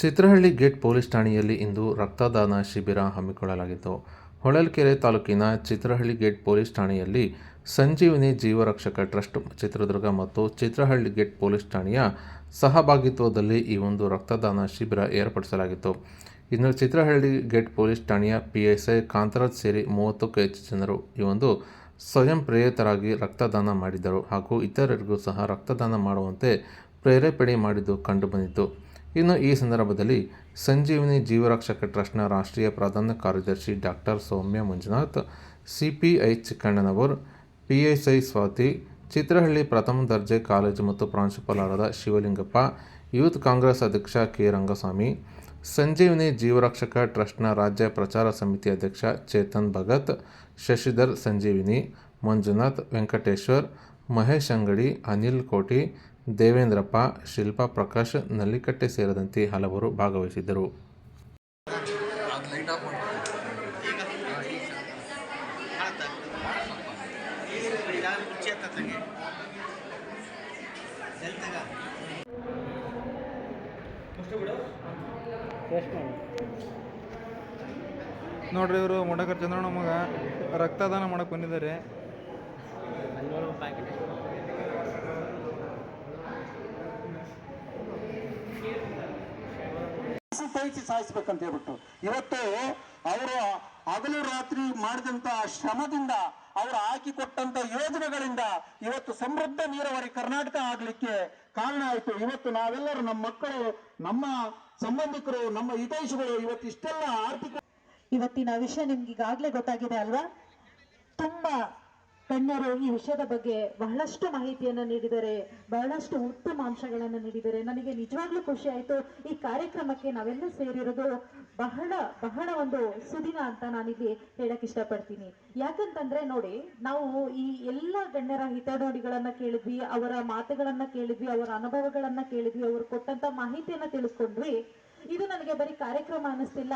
Chitrahalli gate police ಠಾಣೆಯಲ್ಲಿ ಇಂದು ರಕ್ತದಾನ ಶಿಬಿರ ಹಮ್ಮಿಕೊಳ್ಳಲಾಗಿತ್ತು. ಹೊಳಲ್ಕೆರೆ ತಾಲೂಕಿನ ಚಿತ್ರಹಳ್ಳಿ ಗೇಟ್ ಪೊಲೀಸ್ ಠಾಣೆಯಲ್ಲಿ ಸಂಜೀವಿನಿ ಜೀವರಕ್ಷಕ ಟ್ರಸ್ಟ್, ಚಿತ್ರದುರ್ಗ ಮತ್ತು ಚಿತ್ರಹಳ್ಳಿ ಗೇಟ್ ಪೊಲೀಸ್ ಠಾಣೆಯ ಸಹಭಾಗಿತ್ವದಲ್ಲಿ ಈ ಒಂದು ರಕ್ತದಾನ ಶಿಬಿರ ಏರ್ಪಡಿಸಲಾಗಿತ್ತು. ಇನ್ನು ಚಿತ್ರಹಳ್ಳಿ ಗೇಟ್ ಪೊಲೀಸ್ ಠಾಣೆಯ ಪಿ ಎಸ್ ಐ ಕಾಂತರಾಜ್ ಸೇರಿ ಮೂವತ್ತಕ್ಕೂ ಹೆಚ್ಚು ಜನರು ಈ ಒಂದು ಸ್ವಯಂ ಪ್ರೇರಿತರಾಗಿ ರಕ್ತದಾನ ಮಾಡಿದ್ದರು ಹಾಗೂ ಇತರರಿಗೂ ಸಹ ರಕ್ತದಾನ ಮಾಡುವಂತೆ ಪ್ರೇರೇಪಣೆ ಮಾಡಿದ್ದು ಕಂಡುಬಂದಿತು ಇನ್ನು ಈ ಸಂದರ್ಭದಲ್ಲಿ ಸಂಜೀವಿನಿ ಜೀವರಕ್ಷಕ ಟ್ರಸ್ಟ್ನ ರಾಷ್ಟ್ರೀಯ ಪ್ರಧಾನ ಕಾರ್ಯದರ್ಶಿ ಡಾಕ್ಟರ್ ಸೌಮ್ಯ ಮಂಜುನಾಥ್, ಸಿಪಿಐ ಚಿಕ್ಕಣ್ಣನವರ್ ಐ ಸ್ವಾತಿ, ಚಿತ್ರಹಳ್ಳಿ ಪ್ರಥಮ ದರ್ಜೆ ಕಾಲೇಜು ಮತ್ತು ಪ್ರಾಂಶುಪಾಲರಾದ ಶಿವಲಿಂಗಪ್ಪ, ಯೂತ್ ಕಾಂಗ್ರೆಸ್ ಅಧ್ಯಕ್ಷ ಕೆ. ರಂಗಸ್ವಾಮಿ, ಸಂಜೀವಿನಿ ಜೀವರಕ್ಷಕ ಟ್ರಸ್ಟ್ನ ರಾಜ್ಯ ಪ್ರಚಾರ ಸಮಿತಿ ಅಧ್ಯಕ್ಷ ಚೇತನ್ ಭಗತ್, ಶಶಿಧರ್ ಸಂಜೀವಿನಿ, ಮಂಜುನಾಥ್ ವೆಂಕಟೇಶ್ವರ್, ಮಹೇಶ್ ಅಂಗಡಿ, ಅನಿಲ್ ಕೋಟಿ ದೇವೇಂದ್ರಪ್ಪ ಶಿಲ್ಪಾ ಪ್ರಕಾಶ್ ನಲ್ಲಿಕಟ್ಟೆ ಸೇರಿದಂತೆ ಹಲವರು ಭಾಗವಹಿಸಿದ್ದರು. ನೋಡ್ರಿ ಇವರು ಮೊಡಕರ್ ಚಂದ್ರಣ್ಣ ಮಗ. ರಕ್ತದಾನ ಮಾಡಕ್ಕೆ ಬಂದಿದ್ದಾರೆ. ತೈಸಿ ಸಾಯಿಸ್ಬೇಕಂತ ಹೇಳ್ಬಿಟ್ಟು. ಇವತ್ತು ಅವರು ಹಗಲು ರಾತ್ರಿ ಮಾಡಿದಂತ ಶ್ರಮದಿಂದ ಅವರು ಹಾಕಿಕೊಟ್ಟಂತ ಯೋಜನೆಗಳಿಂದ ಇವತ್ತು ಸಮೃದ್ಧ ನೀರಾವರಿ ಕರ್ನಾಟಕ ಆಗ್ಲಿಕ್ಕೆ ಕಾರಣ ಆಯ್ತು. ಇವತ್ತು ನಾವೆಲ್ಲರೂ ನಮ್ಮ ಮಕ್ಕಳು, ನಮ್ಮ ಸಂಬಂಧಿಕರು, ನಮ್ಮ ಹಿತೈಷಿಗಳು ಇವತ್ತು ಇಷ್ಟೆಲ್ಲ ಆರ್ಥಿಕ ಇವತ್ತಿನ ವಿಷಯ ನಿಮ್ಗೆ ಈಗಾಗಲೇ ಗೊತ್ತಾಗಿದೆ ಅಲ್ವಾ? ತುಂಬಾ ಗಣ್ಯರು ಈ ವಿಷಯದ ಬಗ್ಗೆ ಬಹಳಷ್ಟು ಮಾಹಿತಿಯನ್ನು ನೀಡಿದರೆ, ಬಹಳಷ್ಟು ಉತ್ತಮ ಅಂಶಗಳನ್ನು ನೀಡಿದರೆ ನನಗೆ ನಿಜವಾಗ್ಲೂ ಖುಷಿ ಆಯ್ತು. ಈ ಕಾರ್ಯಕ್ರಮಕ್ಕೆ ನಾವೆಲ್ಲ ಸೇರಿರೋದು ಬಹಳ ಬಹಳ ಒಂದು ಸುದಿನ ಅಂತ ನಾನಿಲ್ಲಿ ಹೇಳಕ್ ಇಷ್ಟಪಡ್ತೀನಿ. ಯಾಕಂತಂದ್ರೆ ನೋಡಿ, ನಾವು ಈ ಎಲ್ಲ ಗಣ್ಯರ ಹಿತದೋಡಿಗಳನ್ನ ಕೇಳಿದ್ವಿ, ಅವರ ಮಾತುಗಳನ್ನ ಕೇಳಿದ್ವಿ, ಅವರ ಅನುಭವಗಳನ್ನ ಕೇಳಿದ್ವಿ, ಅವರು ಕೊಟ್ಟಂತ ಮಾಹಿತಿಯನ್ನ ತಿಳಿಸ್ಕೊಂಡ್ವಿ. ಇದು ನನಗೆ ಬರೀ ಕಾರ್ಯಕ್ರಮ ಅನಿಸ್ತಿಲ್ಲ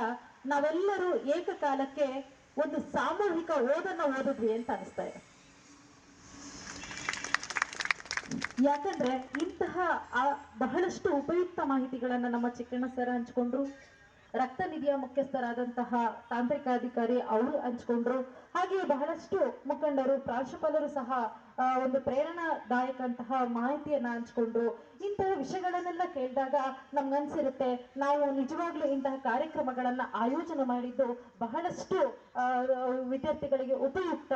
ನಾವೆಲ್ಲರೂ ಏಕಕಾಲಕ್ಕೆ ಒಂದು ಸಾಮೂಹಿಕ ಓದನ್ನ ಓದಿದ್ವಿ ಅಂತ ಅನಿಸ್ತಾ ಇದೆ. ಯಾಕಂದ್ರೆ ಇಂತಹ ಬಹಳಷ್ಟು ಉಪಯುಕ್ತ ಮಾಹಿತಿಗಳನ್ನ ನಮ್ಮ ಚಿಕ್ಕಣ್ಣ ಸರ್ ಹಂಚ್ಕೊಂಡ್ರು. ರಕ್ತ ನಿಧಿಯ ಮುಖ್ಯಸ್ಥರಾದಂತಹ ತಾಂತ್ರಿಕಾಧಿಕಾರಿ ಅವರು ಹಂಚ್ಕೊಂಡ್ರು. ಹಾಗೆಯೇ ಬಹಳಷ್ಟು ಮುಖಂಡರು, ಪ್ರಾಂಶುಪಾಲರು ಸಹ ಒಂದು ಪ್ರೇರಣಾದಾಯಕಂತಹ ಮಾಹಿತಿಯನ್ನ ಹಂಚ್ಕೊಂಡ್ರು. ಇಂತಹ ವಿಷಯಗಳನ್ನೆಲ್ಲ ಕೇಳಿದಾಗ ನಮ್ಗನ್ಸಿರುತ್ತೆ ನಾವು ನಿಜವಾಗ್ಲೂ ಇಂತಹ ಕಾರ್ಯಕ್ರಮಗಳನ್ನ ಆಯೋಜನೆ ಮಾಡಿದ್ದು ಬಹಳಷ್ಟು ವಿದ್ಯಾರ್ಥಿಗಳಿಗೆ ಉಪಯುಕ್ತ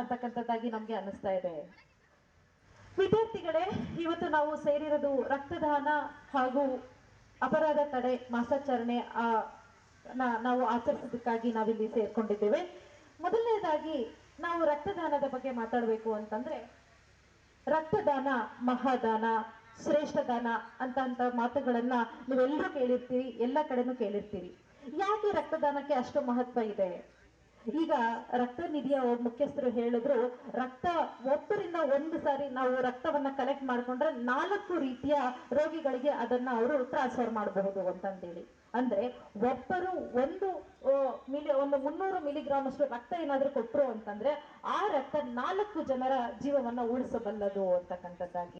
ಅಂತಕ್ಕಂಥದ್ದಾಗಿ ನಮ್ಗೆ ಅನ್ನಿಸ್ತಾ ಇದೆ. ವಿದ್ಯಾರ್ಥಿಗಳೇ ಇವತ್ತು ನಾವು ಸೇರಿರೋದು ರಕ್ತದಾನ ಹಾಗೂ ಅಪರಾಧ ತಡೆ ಮಾಸಾಚರಣೆ ಆ, ನಾವು ಆಚರಿಸೋದಕ್ಕಾಗಿ ನಾವಿಲ್ಲಿ ಸೇರ್ಕೊಂಡಿದ್ದೇವೆ. ಮೊದಲನೇದಾಗಿ ನಾವು ರಕ್ತದಾನದ ಬಗ್ಗೆ ಮಾತಾಡಬೇಕು ಅಂತಂದ್ರೆ ರಕ್ತದಾನ ಮಹಾದಾನ ಶ್ರೇಷ್ಠ ದಾನ ಅಂತ ಅಂತ ಮಾತುಗಳನ್ನ ನೀವೆಲ್ಲರೂ ಕೇಳಿರ್ತೀರಿ ಎಲ್ಲ ಕಡೆನೂ ಕೇಳಿರ್ತೀರಿ. ಯಾಕೆ ರಕ್ತದಾನಕ್ಕೆ ಅಷ್ಟು ಮಹತ್ವ ಇದೆ? ಈಗ ರಕ್ತ ನಿಧಿಯ ಮುಖ್ಯಸ್ಥರು ಹೇಳಿದ್ರು, ರಕ್ತ ಒಬ್ಬರಿಂದ ಒಂದು ಸಾರಿ ನಾವು ರಕ್ತವನ್ನ ಕಲೆಕ್ಟ್ ಮಾಡ್ಕೊಂಡ್ರೆ ನಾಲ್ಕು ರೀತಿಯ ರೋಗಿಗಳಿಗೆ ಅದನ್ನ ಅವರು ಟ್ರಾನ್ಸ್ಫರ್ ಮಾಡಬಹುದು ಅಂತಂದೇಳಿ. ಅಂದ್ರೆ ಒಬ್ಬರು ಒಂದು ಮಿಲಿ, ಒಂದು ಮುನ್ನೂರು ಮಿಲಿಗ್ರಾಮ್ ಅಷ್ಟು ರಕ್ತ ಏನಾದ್ರೂ ಕೊಟ್ರು ಅಂತಂದ್ರೆ ಆ ರಕ್ತ ನಾಲ್ಕು ಜನರ ಜೀವವನ್ನ ಉಳಿಸಬಲ್ಲದು ಅಂತಕ್ಕಂಥದ್ದಾಗಿ.